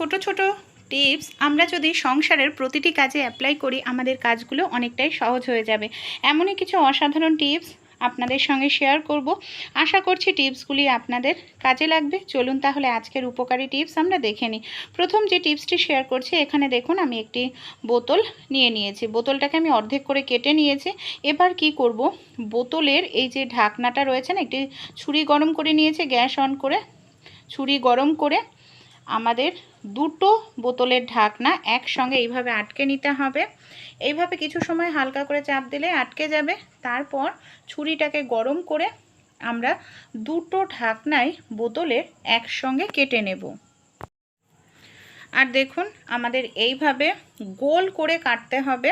ছোট ছোট টিপস, আমরা যদি সংসারের প্রতিটি কাজে অ্যাপ্লাই করি, আমাদের কাজগুলো অনেকটাই সহজ হয়ে যাবে। এমনই কিছু অসাধারণ টিপস আপনাদের সঙ্গে শেয়ার করব। আশা করছি টিপসগুলি আপনাদের কাজে লাগবে। চলুন তাহলে আজকের উপকারী টিপস আমরা দেখে নিই। প্রথম যে টিপসটি শেয়ার করছি, এখানে দেখুন, আমি একটি বোতল নিয়ে নিয়েছি। বোতলটাকে আমি অর্ধেক করে কেটে নিয়েছি। এবার কি করব? বোতলের এই যে ঢাকনাটা রয়েছে না, একটি ছুরি গরম করে নিয়েছে, গ্যাস অন করে, ছুরি গরম করে আমাদের দুটো বোতলের ঢাকনা একসঙ্গে এইভাবে আটকে নিতে হবে। এইভাবে কিছু সময় হালকা করে চাপ দিলে আটকে যাবে। তারপর ছুরিটাকে গরম করে আমরা দুটো ঢাকনাই বোতলের একসঙ্গে কেটে নেব। আর দেখুন, আমাদের এইভাবে গোল করে কাটতে হবে।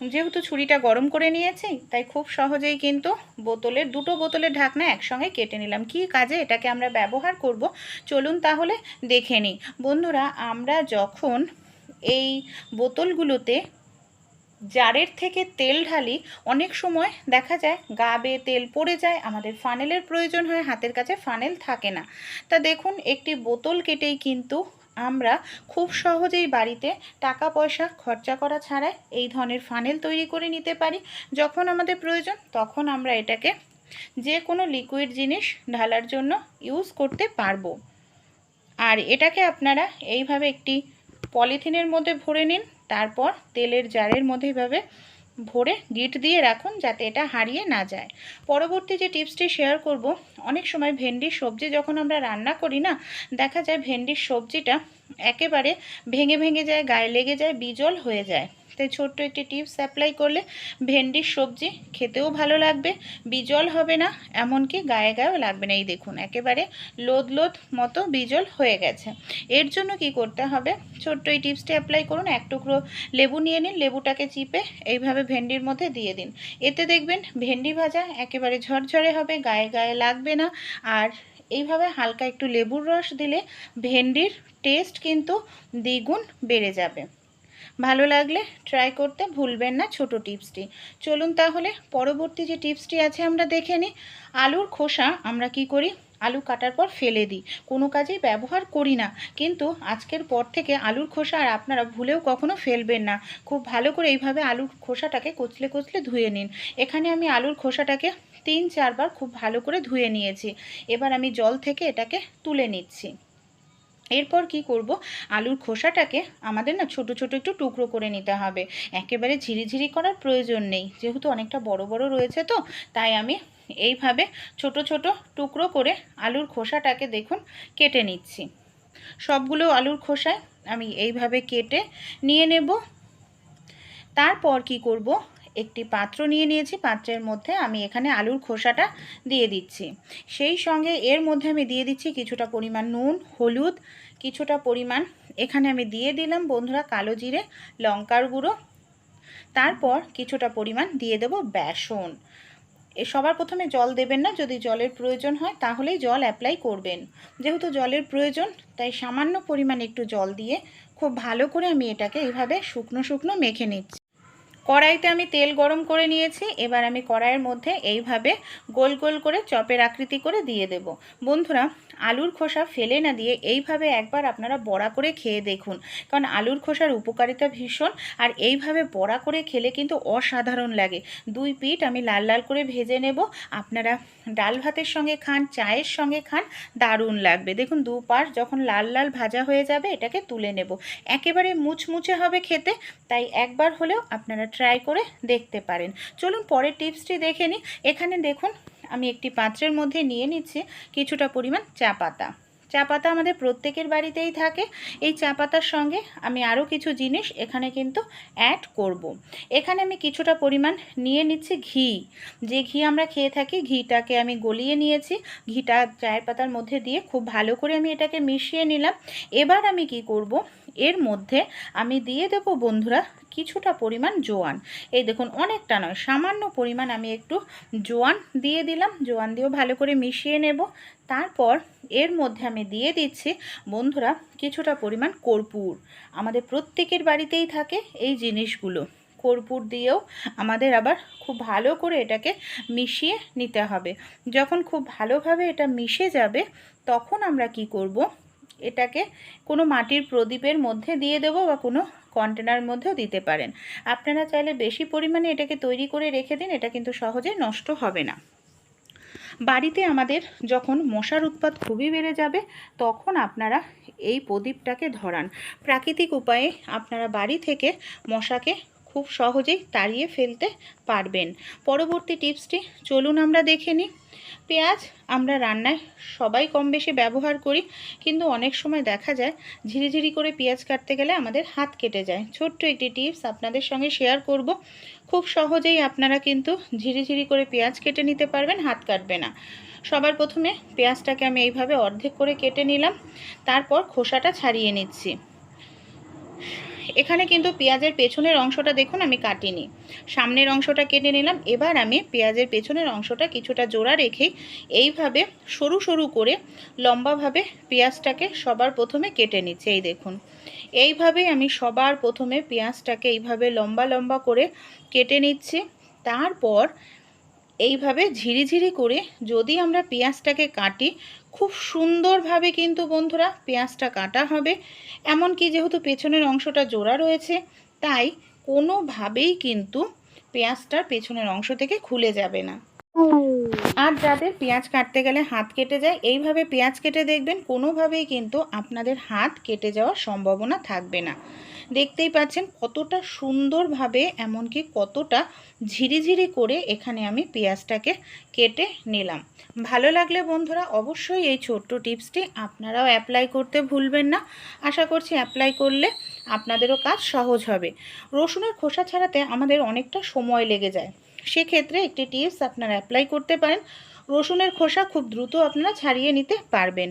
যেহেতু ছুরিটা গরম করে নিয়েছি, তাই খুব সহজেই কিন্তু বোতলের, দুটো বোতলের ঢাকনা একসঙ্গে কেটে নিলাম। কী কাজে এটাকে আমরা ব্যবহার করব? চলুন তাহলে দেখে নিই। বন্ধুরা, আমরা যখন এই বোতলগুলোতে জারের থেকে তেল ঢালি, অনেক সময় দেখা যায় গা বেয়ে তেল পড়ে যায়, আমাদের ফানেলের প্রয়োজন হয়, হাতের কাছে ফানেল থাকে না। তা দেখুন, একটি বোতল কেটেই কিন্তু আমরা খুব সহজেই বাড়িতে টাকা পয়সা খরচা করা ছাড়াই এই ধরনের ফানেল তৈরি করে নিতে পারি। যখন আমাদের প্রয়োজন, তখন আমরা এটাকে যে কোনো লিকুইড জিনিস ঢালার জন্য ইউজ করতে পারব। আর এটাকে আপনারা এইভাবে একটি পলিথিনের মধ্যে ভরে নিন, তারপর তেলের জারের মধ্যে এইভাবে ভরে গিট দিয়ে রাখুন যাতে এটা হারিয়ে না যায়। পরবর্তী যে টিপসটি শেয়ার করব, অনেক সময় ভেন্ডির সবজি যখন আমরা রান্না করি না, দেখা যায় ভেন্ডির সবজিটা একেবারে ভেঙে ভেঙে যায়, গায়ে লেগে যায়, বিজল হয়ে যায়। তাই ছোট্ট একটি টিপস অ্যাপ্লাই করলে ভেন্ডির সবজি খেতেও ভালো লাগবে, বিজল হবে না, এমনকি গায়ে গায়েও লাগবে না। এই দেখুন, একেবারে লোদ লোদ মতো বিজল হয়ে গেছে। এর জন্য কি করতে হবে? ছোট্ট এই টিপসটি অ্যাপ্লাই করুন, এক টুকরো লেবু নিয়ে নিন, লেবুটাকে চিপে এইভাবে ভেন্ডির মধ্যে দিয়ে দিন। এতে দেখবেন ভেন্ডি ভাজা একেবারে ঝরঝরে হবে, গায়ে গায়ে লাগবে না। আর এইভাবে হালকা একটু লেবুর রস দিলে ভেন্ডির টেস্ট কিন্তু দ্বিগুণ বেড়ে যাবে। ভালো লাগলে ট্রাই করতে ভুলবেন না ছোট টিপসটি। চলুন তাহলে পরবর্তী যে টিপসটি আছে আমরা দেখে নিই। আলুর খোসা আমরা কি করি? আলু কাটার পর ফেলে দিই। কোনো কাজেই ব্যবহার করি না। কিন্তু আজকের পর থেকে আলুর খোসা আর আপনারা ভুলেও কখনো ফেলবেন না। খুব ভালো করে এইভাবে আলুর খোসাটাকে কচলে কচলে ধুয়ে নিন। এখানে আমি আলুর খোসাটাকে তিন, চারবার খুব ভালো করে ধুয়ে নিয়েছি। এবার আমি জল থেকে এটাকে তুলে নিচ্ছি। এরপর কি করব? আলুর খোসাটাকে আমাদের না ছোট ছোট একটু টুকরো করে নিতে হবে। একেবারে ঝিরিঝিরি করার প্রয়োজন নেই। যেহেতু অনেকটা বড় বড় রয়েছে তো, তাই আমি এইভাবে ছোট ছোট টুকরো করে আলুর খোসাটাকে দেখুন, কেটে নিচ্ছি। সবগুলো আলুর খোসায় আমি এইভাবে কেটে নিয়ে নেব। তারপর কি করব? একটি পাত্র নিয়ে নিয়েছি। পাত্রের মধ্যে আমি এখানে আলুর খোসাটা দিয়ে দিচ্ছি। সেই সঙ্গে এর মধ্যে আমি দিয়ে দিচ্ছি কিছুটা পরিমাণ নুন, হলুদ, কিছুটা পরিমাণ এখানে আমি দিয়ে দিলাম বন্ধুরা কালো জিরে, লঙ্কার গুঁড়ো। তারপর কিছুটা পরিমাণ দিয়ে দেব বেসন। এ সবার প্রথমে জল দেবেন না, যদি জলের প্রয়োজন হয় তাহলেই জল অ্যাপ্লাই করবেন। যেহেতু জলের প্রয়োজন, তাই সামান্য পরিমাণ একটু জল দিয়ে খুব ভালো করে আমি এটাকে এইভাবে শুকনো শুকনো মেখে নিচ্ছি। কড়াইতে আমি তেল গরম করে নিয়েছি, এবার আমি কড়াইয়ের মধ্যে এইভাবে গোল গোল করে চপের আকৃতি করে দিয়ে দেব। বন্ধুরা আলুর খোসা ফেলে না দিয়ে এইভাবে একবার আপনারা বড়া করে খেয়ে দেখুন। কারণ আলুর খোসার উপকারিতা ভীষণ আর এইভাবে বড়া করে খেলে কিন্তু অসাধারণ লাগে। দুই পিঠ আমি লাল লাল করে ভেজে নেব। আপনারা ডাল ভাতের সঙ্গে খান, চায়ের সঙ্গে খান, দারুণ লাগবে। দেখুন দু পাশ যখন লাল লাল ভাজা হয়ে যাবে এটাকে তুলে নেব। একেবারে মুচমুচে হবে খেতে, তাই একবার হলেও আপনারা ট্রাই করে দেখতে পারেন। চলুন পরের টিপসটি দেখে নিই। এখানে দেখুন আমি একটি পাত্রের মধ্যে নিয়ে নিচ্ছি কিছুটা পরিমাণ চা পাতা। চা পাতা আমাদের প্রত্যেকের বাড়িতেই থাকে। এই চা পাতার সঙ্গে আমি আরও কিছু জিনিস এখানে কিন্তু অ্যাড করব। এখানে আমি কিছুটা পরিমাণ নিয়ে নিচ্ছি ঘি। যে ঘি আমরা খেয়ে থাকি, ঘিটাকে আমি গলিয়ে নিয়েছি। ঘিটা চায়ের পাতার মধ্যে দিয়ে খুব ভালো করে আমি এটাকে মিশিয়ে নিলাম। এবার আমি কি করব? এর মধ্যে আমি দিয়ে দেব বন্ধুরা কিছুটা পরিমাণ জোয়ান। এই দেখুন, অনেকটা নয়, সামান্য পরিমাণ আমি একটু জোয়ান দিয়ে দিলাম। জোয়ান দিয়েও ভালো করে মিশিয়ে নেব। তারপর এর মধ্যে আমি দিয়ে দিচ্ছি, বন্ধুরা, কিছুটা পরিমাণ কর্পূর। আমাদের প্রত্যেকের বাড়িতেই থাকে এই জিনিসগুলো। কর্পূর দিয়েও আমাদের আবার খুব ভালো করে এটাকে মিশিয়ে নিতে হবে। যখন খুব ভালোভাবে এটা মিশে যাবে, তখন আমরা কি করব? এটাকে কোনো মাটির প্রদীপের মধ্যে দিয়ে দেবো বা কোনো কন্টেনার মধ্যেও দিতে পারেন। আপনারা চাইলে বেশি পরিমাণে এটাকে তৈরি করে রেখে দিন, এটা কিন্তু সহজে নষ্ট হবে না। বাড়িতে আমাদের যখন মশার উৎপাত খুবই বেড়ে যাবে, তখন আপনারা এই প্রদীপটাকে ধরান। প্রাকৃতিক উপায়ে আপনারা বাড়ি থেকে মশাকে খুব সহজেই তাড়িয়ে ফেলতে পারবেন। পরবর্তী টিপসটি চলুন আমরা দেখে নিই। পেঁয়াজ আমরা রান্নায় সবাই কম বেশি ব্যবহার করি, কিন্তু অনেক সময় দেখা যায় ঝিরিঝিরি করে পেঁয়াজ কাটতে গেলে আমাদের হাত কেটে যায়। ছোট্ট একটি টিপস আপনাদের সঙ্গে শেয়ার করব। খুব সহজেই আপনারা কিন্তু ঝিরিঝিরি করে পেঁয়াজ কেটে নিতে পারবেন, হাত কাটবে না। সবার প্রথমে পেঁয়াজটাকে আমি এইভাবে অর্ধেক করে কেটে নিলাম, তারপর খোসাটা ছাড়িয়ে নিচ্ছি। এখানে কিন্তু পেঁয়াজের পেছনের অংশটা দেখুন, আমি কাটিনি। সামনের অংশটা কেটে নিলাম, এবার আমি পেঁয়াজের পেছনের অংশটা কিছুটা জোড়া রেখেই এইভাবে সরু সরু করে লম্বাভাবে পেঁয়াজটাকে সবার প্রথমে কেটে নিচ্ছি, এই দেখুন। এইভাবেই আমি সবার প্রথমে পেঁয়াজটাকে এইভাবে লম্বা লম্বা করে কেটে নিচ্ছি। তারপর এইভাবে ঝিরিঝিরি করে যদি আমরা পেঁয়াজটাকে কাটি খুব সুন্দরভাবে কিন্তু বন্ধুরা পেঁয়াজটা কাটা হবে। এমনকি যেহেতু পেছনের অংশটা জোড়া রয়েছে, তাই কোনোভাবেই কিন্তু পেঁয়াজটার পেছনের অংশ থেকে খুলে যাবে না। আর যাদের পেঁয়াজ কাটতে গেলে হাত কেটে যায়, এইভাবে পেঁয়াজ কেটে দেখবেন, কোনোভাবেই কিন্তু আপনাদের হাত কেটে যাওয়ার সম্ভাবনা থাকবে না। দেখতেই পাচ্ছেন কতটা সুন্দরভাবে, এমনকি কতটা ঝিরিঝিরি করে এখানে আমি পেঁয়াজটাকে কেটে নিলাম। ভালো লাগলে বন্ধুরা অবশ্যই এই ছোট্ট টিপসটি আপনারাও অ্যাপ্লাই করতে ভুলবেন না। আশা করছি অ্যাপ্লাই করলে আপনাদেরও কাজ সহজ হবে। রসুনের খোসা ছাড়াতে আমাদের অনেকটা সময় লেগে যায়। সেক্ষেত্রে একটি টিপস আপনারা অ্যাপ্লাই করতে পারেন। রসুনের খোসা খুব দ্রুত আপনারা ছাড়িয়ে নিতে পারবেন।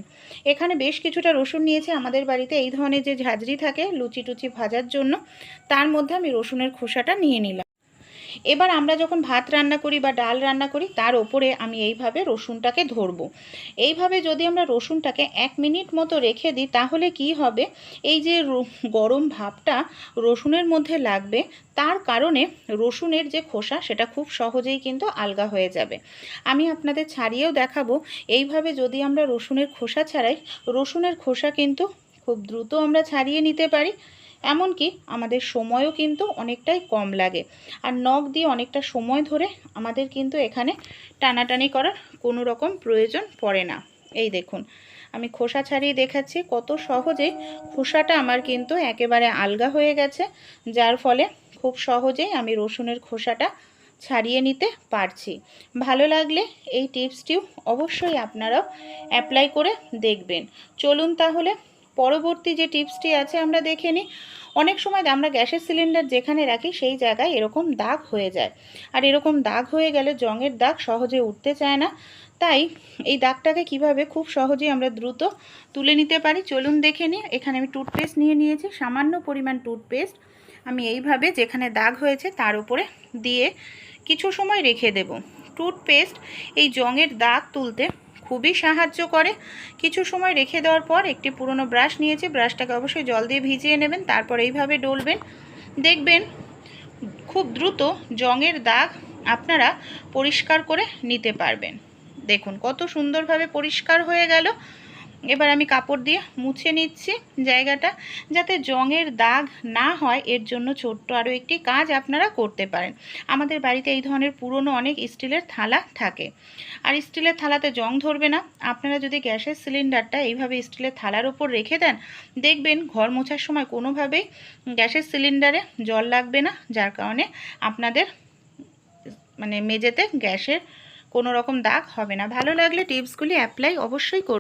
এখানে বেশ কিছুটা রসুন নিয়েছে আমাদের বাড়িতে। এই ধরনের যে ঝাঁঝরি থাকে লুচি টুচি ভাজার জন্য, তার মধ্যে আমি রসুনের খোসাটা নিয়ে নিলাম। এবার আমরা যখন ভাত রান্না করি বা ডাল রান্না করি, তার ওপরে আমি এইভাবে রসুনটাকে ধরবো। এইভাবে যদি আমরা রসুনটাকে এক মিনিট মতো রেখে দিই, তাহলে কি হবে? এই যে গরম ভাবটা রসুনের মধ্যে লাগবে, তার কারণে রসুনের যে খোসা, সেটা খুব সহজেই কিন্তু আলগা হয়ে যাবে। আমি আপনাদের ছাড়িয়েও দেখাবো, এইভাবে যদি আমরা রসুনের খোসা ছাড়াই, রসুনের খোসা কিন্তু খুব দ্রুত আমরা ছাড়িয়ে নিতে পারি। এমনকি আমাদের সময়ও কিন্তু অনেকটাই কম লাগে। আর নখ দিয়ে অনেকটা সময় ধরে আমাদের কিন্তু এখানে টানাটানি করার কোনো রকম প্রয়োজন পড়ে না। এই দেখুন, আমি খোসা ছাড়িয়ে দেখাচ্ছি কত সহজেই খোসাটা আমার কিন্তু একেবারে আলগা হয়ে গেছে, যার ফলে খুব সহজেই আমি রসুনের খোসাটা ছাড়িয়ে নিতে পারছি। ভালো লাগলে এই টিপসটিও অবশ্যই আপনারাও অ্যাপ্লাই করে দেখবেন। চলুন তাহলে পরবর্তী যে টিপসটি আছে, আমরা দেখে নিই। অনেক সময় আমরা গ্যাসের সিলিন্ডার যেখানে রাখি, সেই জায়গায় এরকম দাগ হয়ে যায়। আর এরকম দাগ হয়ে গেলে জঙের দাগ সহজে উঠতে চায় না। তাই এই দাগটাকে কীভাবে খুব সহজেই আমরা দ্রুত তুলে নিতে পারি, চলুন দেখে নিই। এখানে আমি টুথপেস্ট নিয়ে নিয়েছি, সামান্য পরিমাণ টুথপেস্ট। আমি এইভাবে যেখানে দাগ হয়েছে, তার উপরে দিয়ে কিছু সময় রেখে দেব। টুথপেস্ট এই জঙের দাগ তুলতে খুবই সাহায্য করে। কিছু সময় রেখে দেওয়ার পর একটি পুরনো ব্রাশ নিয়েছি। ব্রাশটাকে অবশ্যই জল দিয়ে ভিজিয়ে নেবেন, তারপর এইভাবে ডলবেন। দেখবেন খুব দ্রুত জঙের দাগ আপনারা পরিষ্কার করে নিতে পারবেন। দেখুন কত সুন্দরভাবে পরিষ্কার হয়ে গেল। এবার আমি কাপড় দিয়ে মুছে নিচ্ছি জায়গাটা যাতে জঙের দাগ না হয়, এর জন্য ছোট্ট আরও একটি কাজ আপনারা করতে পারেন। আমাদের বাড়িতে এই ধরনের পুরনো অনেক স্টিলের থালা থাকে। আর স্টিলের থালাতে জং ধরবে না। আপনারা যদি গ্যাসের সিলিন্ডারটা এইভাবে স্টিলের থালার ওপর রেখে দেন, দেখবেন ঘর মোছার সময় কোনোভাবেই গ্যাসের সিলিন্ডারে জল লাগবে না, যার কারণে আপনাদের মানে মেঝেতে গ্যাসের কোনো রকম দাগ হবে না। ভালো লাগলে টিপসগুলি অ্যাপ্লাই অবশ্যই